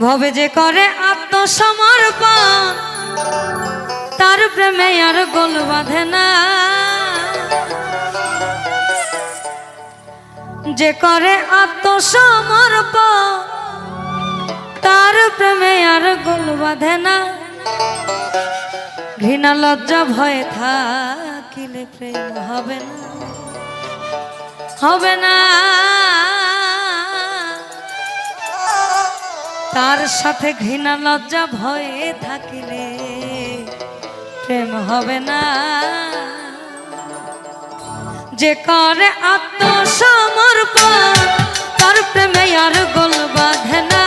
ভবে যে করে আত্মসমর্পণ, তার প্রেমে আর গোল বাঁধে না। যে করে আত্মসমর্পণ, তার প্রেমে আর গোল বাঁধে না। ঘৃণা লজ্জা ভয়ে থাকিলে প্রেম হবে না হবে না। তার সাথে ঘৃণা, লজ্জা, ভয়ে থাকিলে প্রেম হবে না। যে করে আত্মসমর্পণ, তার প্রেমে আর গোল বাঁধে না।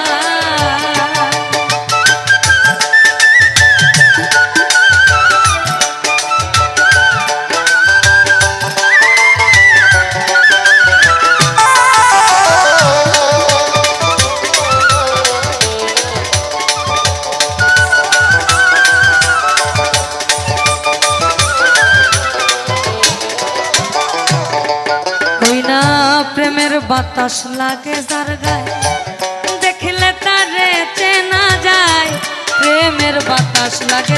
বাতাস লাগে যার গায়ে। দেখলে তারে চেনা যায় প্রেমের বাতাস লাগে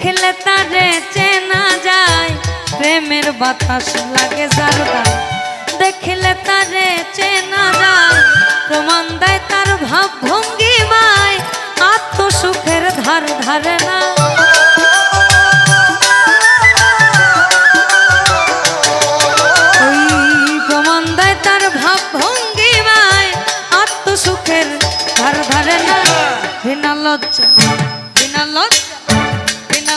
দেখলে তারে চেনা যায়। প্রেমের বাতাস লাগে গায়ে। দেখলে তারে চেনা যায়। প্রমাণ দেয় তার ভাব ভঙ্গি মায়। আত্মসুখের ধার ধারে না। আত্মসুখের ধার ধারে না। লজ্জা, বিনা লজ্জা।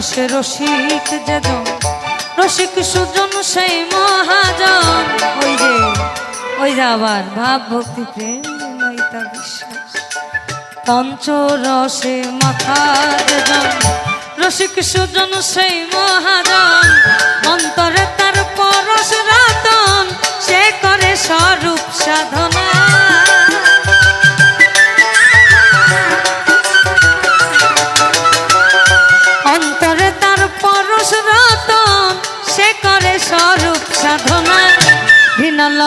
রসে রসিক যেজন, রসিক সুজন সেই মহাজন। ওই যে ওই যে আবার ভাব ভক্তি প্রেম নৈতা বিশ্বাস। পঞ্চ রসে মাথা যেজন, রসিক সুজন সেই মহাজন। অন্তরে তার পরশ রাতন, সে করে স্বরূপ সাধনা।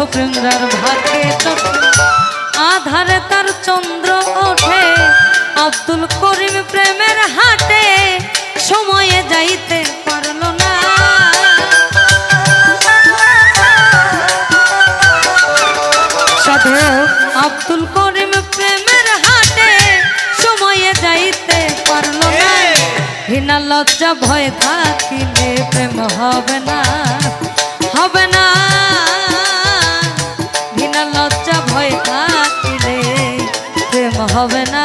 ভুপিন্দ্রার ভাগে আধারে তার চন্দ্র ওঠে। আব্দুল করিম প্রেমের হাটে সময়ে যাইতে পারল না। আব্দুল করিম প্রেমের হাটে সময়ে যাইতে পারল না। হিনা লজ্জা ভয় থাকিলে প্রেম হবে না। হবে না হবে না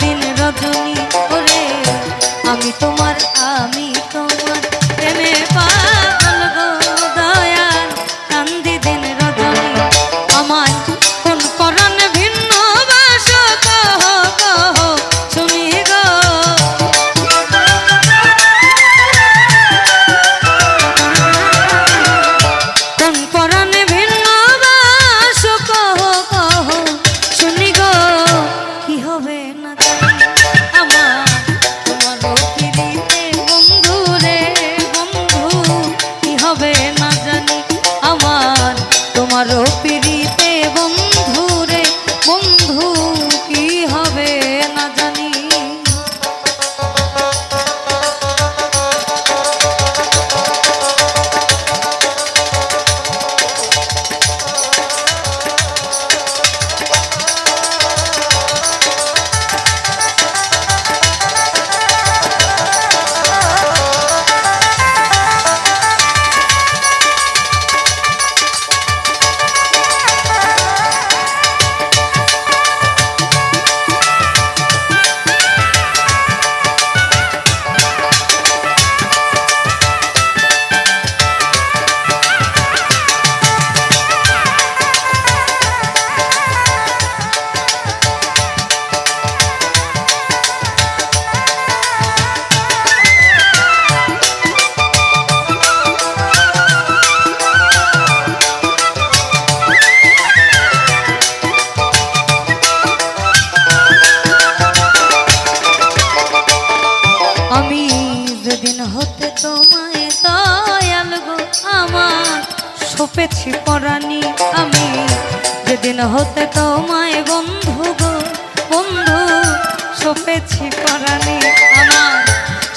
দিন রজনী আরও পীর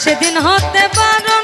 সেদিন হতে পারো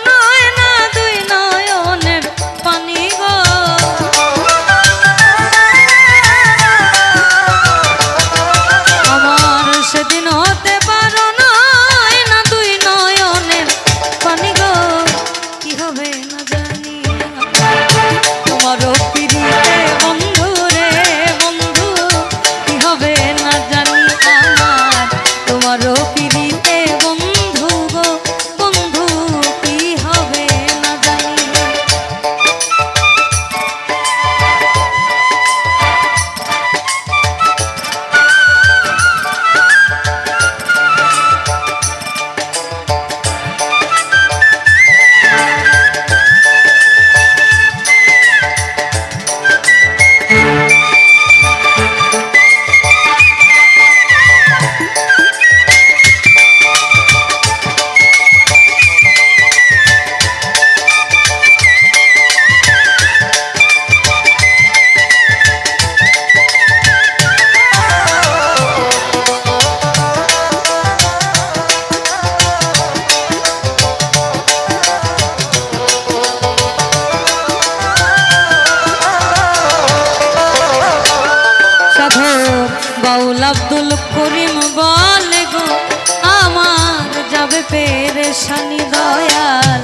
আব্দুল করিম বলে গো আমার যাবে পেরেশানি দয়াল।